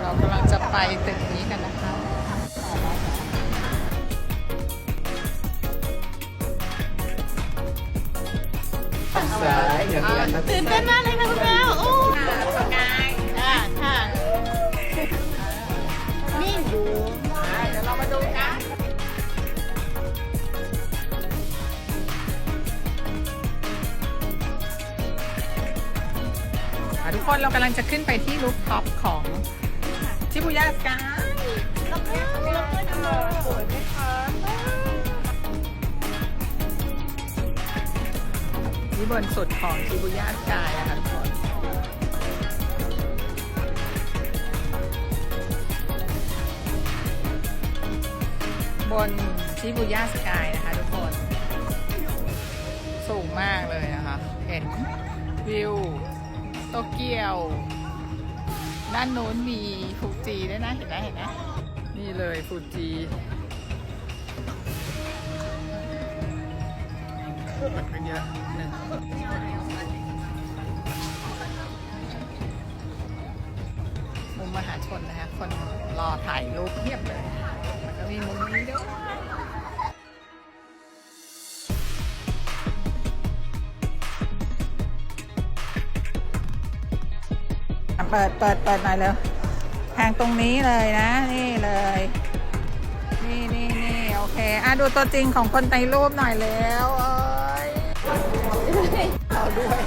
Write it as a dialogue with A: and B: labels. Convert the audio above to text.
A: เรากำลังจะไปตึกนี้กันนะคะ
B: สายเดี๋ยวเรียนนะ
A: ตื่นเต้นมากเลยค่ะคุณแมวโอ้สกายค่ะค่ะนี่ดูเดี๋ยวเรามาดูกันอะทุกคนเรากำลังจะขึ้นไปที่รูฟท็อปของ ชิบุย่าสกายนี่บนสุดของชิบุย่าสกายนะคะทุกคนบนชิบุย่าสกายนะคะทุกคน สูงมากเลยนะคะ เห็นวิวโตเกียว ด้านโน้นมีฟูจิด้วยนะ เห็นไหมเห็นไหมนี่เลยฟูจิคนก็เยอะมุมมหาชนนะคะ คนรอถ่ายรูปเพียบเลย แล้วก็มีมุม เปิดเปิดเปิดหน่อยเร็วแทงตรงนี้เลยนะ นี่เลย นี่นี่นี่โอเคอะดูตัวจริงของคนในรูปหน่อยแล้วเอ้ยเอาด้วย